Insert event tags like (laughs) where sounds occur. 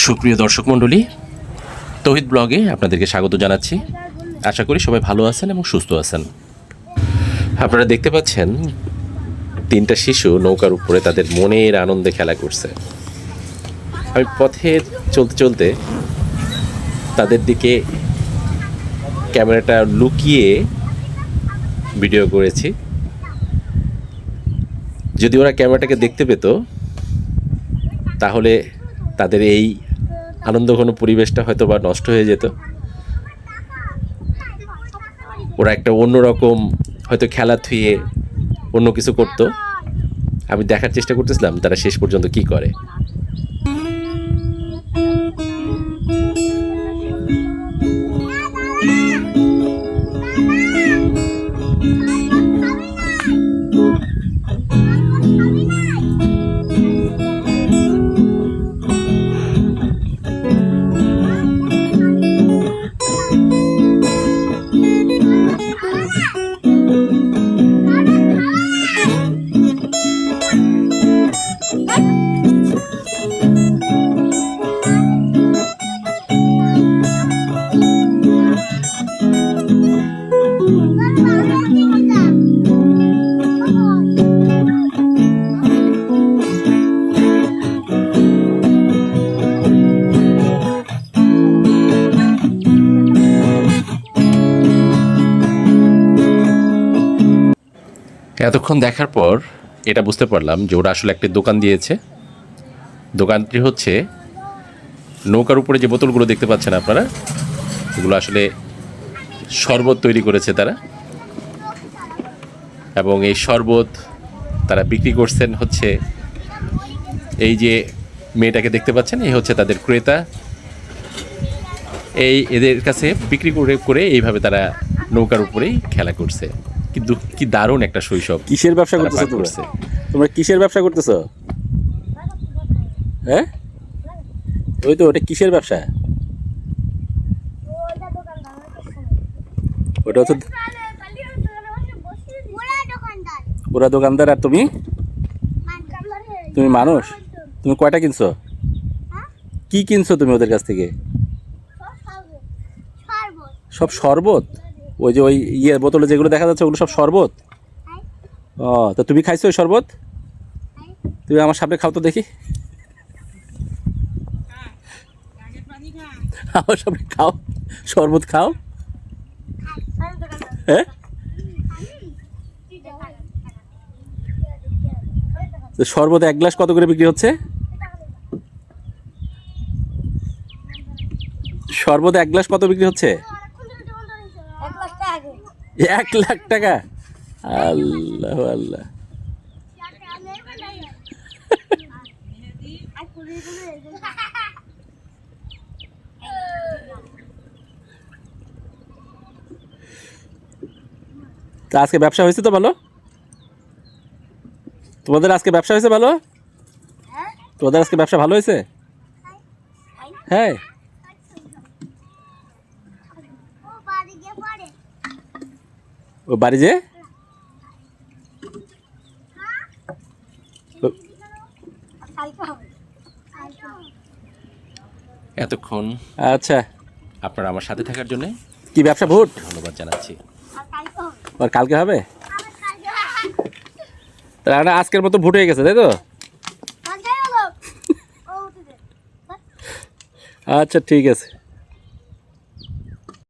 সুপ্রিয় দর্শক মণ্ডলী, তহিদ ব্লগে আপনাদেরকে স্বাগত জানাচ্ছি। আশা করি সবাই ভালো আছেন এবং সুস্থ আছেন। আপনারা দেখতে পাচ্ছেন, তিনটা শিশু নৌকার উপরে তাদের মনের আনন্দে খেলা করছে। আমি পথে চলতে চলতে তাদের দিকে ক্যামেরাটা লুকিয়ে ভিডিও করেছি। যদি ওরা ক্যামেরাটাকে দেখতে পেত, তাহলে তাদের এই আনন্দ ঘন পরিবেশটা হয়তো বা নষ্ট হয়ে যেত। ওরা একটা অন্যরকম হয়তো খেলা থুয়ে অন্য কিছু করতো। আমি দেখার চেষ্টা করতেছিলাম, তারা শেষ পর্যন্ত কি করে। এতক্ষণ দেখার পর এটা বুঝতে পারলাম যে ওরা আসলে একটি দোকান দিয়েছে। দোকানটি হচ্ছে নৌকার উপরে যে বোতলগুলো দেখতে পাচ্ছেন আপনারা, এগুলো আসলে শরবত তৈরি করেছে তারা। এবং এই শরবত তারা বিক্রি করছেন হচ্ছে এই যে মেয়েটাকে দেখতে পাচ্ছেন, এই হচ্ছে তাদের ক্রেতা। এই এদের কাছে বিক্রি করে করে এইভাবে তারা নৌকার উপরেই খেলা করছে। কিন্তু কি দারুণ একটা শৈশব। কিসের ব্যবসা করতেছো তোমরা? তোমরা কিসের ব্যবসা করতেছো? হ্যাঁ? ওই তো ওটা কিসের ব্যবসা? ওটা হচ্ছে ওরা দোকানদার আর তুমি? তুমি মানুষ? তুমি কয়টা কিনছো? কি কিনছো তুমি ওদের কাছ থেকে? সব শরবত? ওই যে ওই ইয়ে বোতলে যেগুলো দেখা যাচ্ছে ওগুলো সব শরবত? ও, তা তুমি খাইছো ওই শরবত? তুমি আমার সামনে খাও তো দেখি। আমার সামনে খাও। শরবত খাও। হ্যাঁ শরবত এক গ্লাস কত করে বিক্রি হচ্ছে? শরবত এক গ্লাস কত বিক্রি হচ্ছে? এক লাখ টাকা? আল্লাহ আল্লাহ। তা আজকে ব্যবসা হয়েছে তো ভালো? তোমাদের আজকে ব্যবসা হয়েছে ভালো? তোমাদের আজকে ব্যবসা ভালো হয়েছে? হ্যাঁ। ও বাড়ি যে? এতক্ষণ আচ্ছা। আপনারা আমার সাথে থাকার জন্য কি ব্যবসা ভোট? ধন্যবাদ জানাচ্ছি। আর কালকে হবে? তাহলে আজকের মতো ভোট হয়ে গেছে তাই তো? (laughs) আচ্ছা ঠিক আছে।